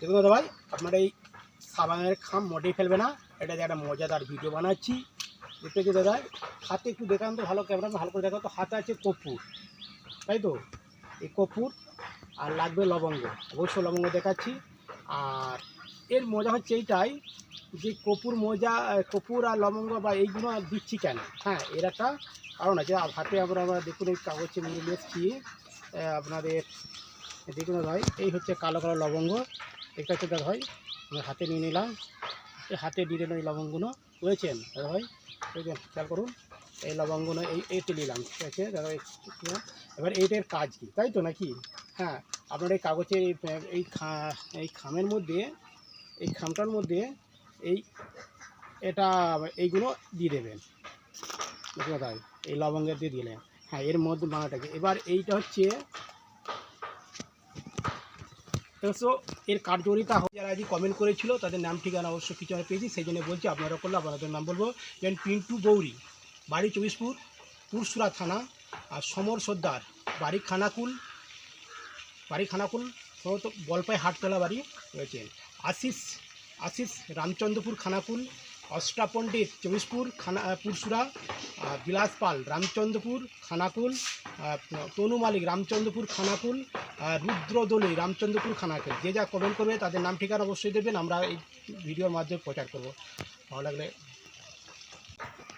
দেখুন দাদা ভাই, আপনার এই সাবানের খাম মোটেই ফেলবে না, এটা যে একটা মজাদার ভিডিও বানাচ্ছি। দেখতে কি দাদা, হাতে একটু দেখান তো ভালো ক্যামেরা ভালো করে দেখান তো, হাতে আছে কপুর তাই তো? এই কপুর আর লাগবে লবঙ্গ অবশ্য লবঙ্গ দেখাচ্ছি। আর এর মজা হচ্ছে এইটাই যে কপুর মোজা কপুর আর লবঙ্গ বা এইগুলো দিচ্ছি কেন? হ্যাঁ এর একটা কারণ আছে। আর হাতে আমরা আমরা দেখুন এই কাগজে নিয়ে এসেছি আপনাদের, দেখুন ভাই, এই হচ্ছে কালো কালো লবঙ্গ। এটা হচ্ছে দাদা আমরা হাতে নিয়ে নিলাম। হাতে দিয়ে দিলাম এই লবঙ্গগুলো, বুঝেছেন? দাদা ভাই বুঝলেন খেয়াল করুন, এই লবঙ্গগুলো এই এইতে নিলাম, ঠিক আছে? দাদা এবার এইটার কাজ কি, তাই তো নাকি? হ্যাঁ আপনার এই কাগজের এই খা, এই খামের মধ্যে, এই খামটার মধ্যে এই, এটা এইগুলো দিয়ে দেবেন। তাই এই লবঙ্গের দিয়ে দিলেন। হ্যাঁ এর মধ্যে বানাটাকে। এবার এইটা হচ্ছে তো এর কার্যকরিতা যারা আজকে কমেন্ট করেছিল, তাদের নাম ঠিকানা অবশ্য কিছু আমি পেয়েছি, সেই জন্য বলছি আপনারা করলে আপনাদের নাম বলব। দেন পিন্টু গৌরী, বাড়ি চব্বিশপুর, পুরসুরা থানা, আর সমর সর্দার, বাড়ি খানাকুল বাড়ি খানাকুল সম্ভবত বলপাই হাটতলা বাড়ি রয়েছেন আশিস আশিস রামচন্দ্রপুর খানাকুল অষ্টা পণ্ডিত খানা পুরসুরা বিলাস পাল রামচন্দ্রপুর, খানাকুল তনু মালিক রামচন্দ্রপুর, খানাকুল রুদ্র রামচন্দ্রপুর, খানাকুল। যে যা কমেন্ট করবে তাদের নাম, ঠিকানা অবশ্যই দেবেন, আমরা এই ভিডিওর মাধ্যমে প্রচার করব। ভালো লাগলে।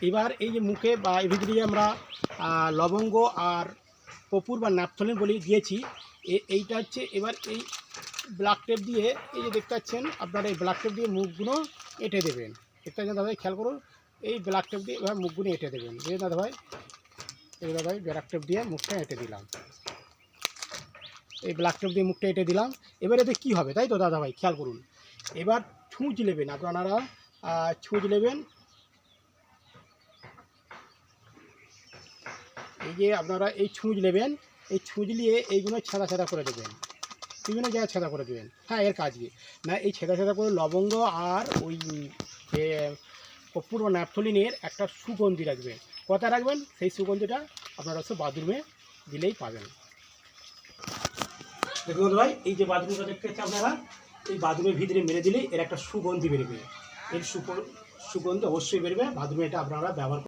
এবার এই যে মুখে বা এই ভিতরে আমরা লবঙ্গ আর কপুর বা ন্যাপথলিন বলে, দিয়েছি এইটা হচ্ছে এবার এই ব্ল্যাক টেপ দিয়ে, এই যে দেখতে পাচ্ছেন, আপনারা এই ব্ল্যাক টেপ দিয়ে মুখগুলো এঁটে দেবেন। পাচ্ছেন দাদা ভাই খেয়াল করুন, এই ব্ল্যাক টেপ দিয়ে এবার মুখগুলো এঁটে দেবেন। বুঝলেন দাদা ভাই এই দাদা ভাই ব্ল্যাক টেপ দিয়ে মুখটা এঁটে দিলাম। এই ব্ল্যাক টেপ দিয়ে মুখটা এঁটে দিলাম। এবার এতে কী হবে, তাই তো দাদা ভাই খেয়াল করুন। এবার ছুঁচ নেবেন আপনারা ছুঁচ নেবেন। এই যে আপনারা এই ছুঁচ নেবেন, এই ছুঁচ নিয়ে এইগুলো ছেঁড়া ছেঁড়া করে দেবেন। বিভিন্ন জায়গায় ছেঁড়া করে দেবেন। হ্যাঁ এর কাজ কি? না, এই ছেঁড়া ছেঁড়া করে লবঙ্গ আর ওই বা ন্যাপথলিনের একটা সুগন্ধি রাখবে। কথা রাখবেন? সেই সুগন্ধিটা আপনারা হচ্ছে বাথরুমে দিলেই পাবেন। দেখুন ভাই, এই যে বাথরুমটা দেখতে আপনারা, এই বাথরুমের ভিতরে মেরে দিলেই এর একটা সুগন্ধি বেরোবে। এর সুগন্ধি অবশ্যই বেরোবে। বাথরুমে এটা আপনারা ব্যবহার